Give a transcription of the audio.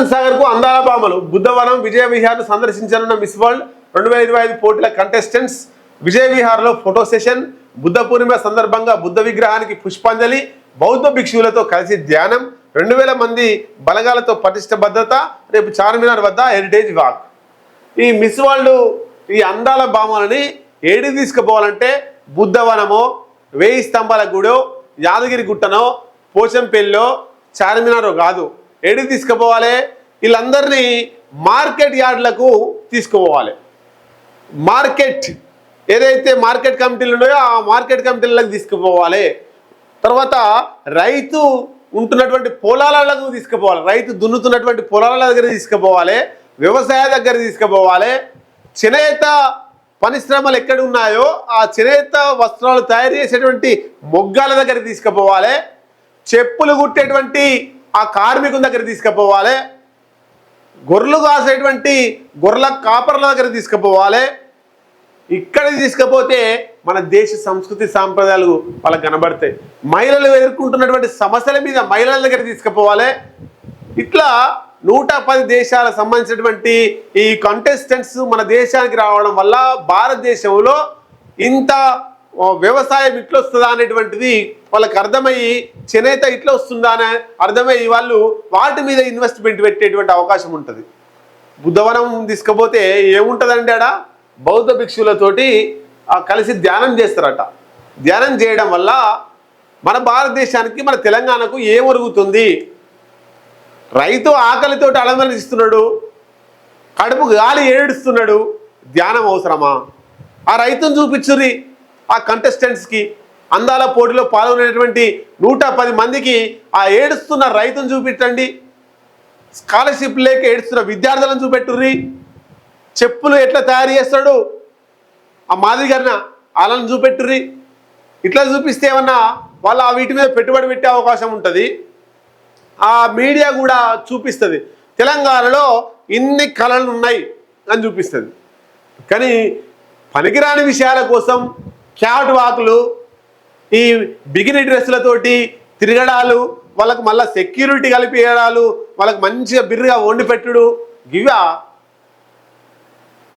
ఆనంద్ సాగర్కు అందాల బామలు బుద్ధవనం విజయ విహార్ సందర్శించనున్న మిస్ వరల్డ్ రెండు వేల ఇరవై ఐదు పోటీల కంటెస్టెంట్స్ విజయ విహార్లో ఫోటో సెషన్ బుద్ధ పూర్ణిమ సందర్భంగా బుద్ధ విగ్రహానికి పుష్పాంజలి బౌద్ధ భిక్షువులతో కలిసి ధ్యానం రెండు వేల మంది బలగాలతో పటిష్ట భద్రత రేపు చార్మినార్ వద్ద హెరిటేజ్ వాక్. ఈ మిస్ వరల్డ్ ఈ అందాల భామాలని ఏడికి తీసుకుపోవాలంటే బుద్ధవనమో వేయి స్తంభాల గుడో యాదగిరి గుట్టనో పోచంపల్లిలో చార్మినారో కాదు. ఏడికి తీసుకుపోవాలి? వీళ్ళందరినీ మార్కెట్ యార్డ్లకు తీసుకుపోవాలి. మార్కెట్ ఏదైతే మార్కెట్ కమిటీలు ఉన్నాయో ఆ మార్కెట్ కమిటీలకు తీసుకుపోవాలి. తర్వాత రైతు ఉంటున్నటువంటి పొలాలకు తీసుకుపోవాలి. రైతు దున్నుతున్నటువంటి పొలాల దగ్గర తీసుకుపోవాలి. వ్యవసాయ దగ్గర తీసుకుపోవాలి. చేనేత పరిశ్రమలు ఎక్కడ ఉన్నాయో ఆ చేనేత వస్త్రాలు తయారు చేసేటువంటి మొగ్గాల దగ్గర తీసుకుపోవాలి. చెప్పులు కుట్టేటువంటి ఆ కార్మికుల దగ్గర తీసుకుపోవాలి. గొర్రెలు కాసేటువంటి గొర్రెల కాపర్ల దగ్గర తీసుకుపోవాలి. ఇక్కడ తీసుకపోతే మన దేశ సంస్కృతి సాంప్రదాయాలు వాళ్ళకి కనబడతాయి. మహిళలు ఎదుర్కొంటున్నటువంటి సమస్యల మీద మహిళల దగ్గర తీసుకుపోవాలి. ఇట్లా నూట పది దేశాలకు సంబంధించినటువంటి ఈ కంటెస్టెంట్స్ మన దేశానికి రావడం వల్ల భారతదేశంలో ఇంత వ్యవసాయం ఇట్లా వస్తుందా అనేటువంటిది వాళ్ళకి అర్థమయ్యి చేనేత ఇట్లా వస్తుందా అని అర్థమయ్యి వాళ్ళు వాటి మీద ఇన్వెస్ట్మెంట్ పెట్టేటువంటి అవకాశం ఉంటుంది. బుద్ధవనం తీసుకపోతే ఏముంటుందండి ఆడ? బౌద్ధ భిక్షువులతోటి కలిసి ధ్యానం చేస్తారట. ధ్యానం చేయడం వల్ల మన భారతదేశానికి మన తెలంగాణకు ఏమరుగుతుంది? రైతు ఆకలితోటి అలమలిస్తున్నాడు కడుపు గాలి ఏడుస్తున్నాడు. ధ్యానం అవసరమా? ఆ రైతును చూపించుర్రి. ఆ కంటెస్టెంట్స్కి అందాల పోటీలో పాల్గొనేటువంటి నూట పది మందికి ఆ ఏడుస్తున్న రైతును చూపించండి. స్కాలర్షిప్ లేక ఏడుస్తున్న విద్యార్థులను చూపెట్టుర్రి. చెప్పులు ఎట్లా తయారు చేస్తాడు? ఆ మాదిరి గారిన వాళ్ళని చూపెట్టుర్రి. ఇట్లా చూపిస్తే ఏమన్నా వాళ్ళు ఆ వీటి మీద పెట్టుబడి పెట్టే అవకాశం ఉంటుంది. ఆ మీడియా కూడా చూపిస్తుంది. తెలంగాణలో ఇన్ని కళలు ఉన్నాయి అని చూపిస్తుంది. కానీ పనికిరాని విషయాల కోసం క్యాట్ వాకులు ఈ బిగిని డ్రెస్సులతోటి తిరగడాలు వాళ్ళకి మళ్ళీ సెక్యూరిటీ కలిపి వేయడాలు వాళ్ళకి మంచిగా బిర్రుగా వండి పెట్టుడు. ఇవా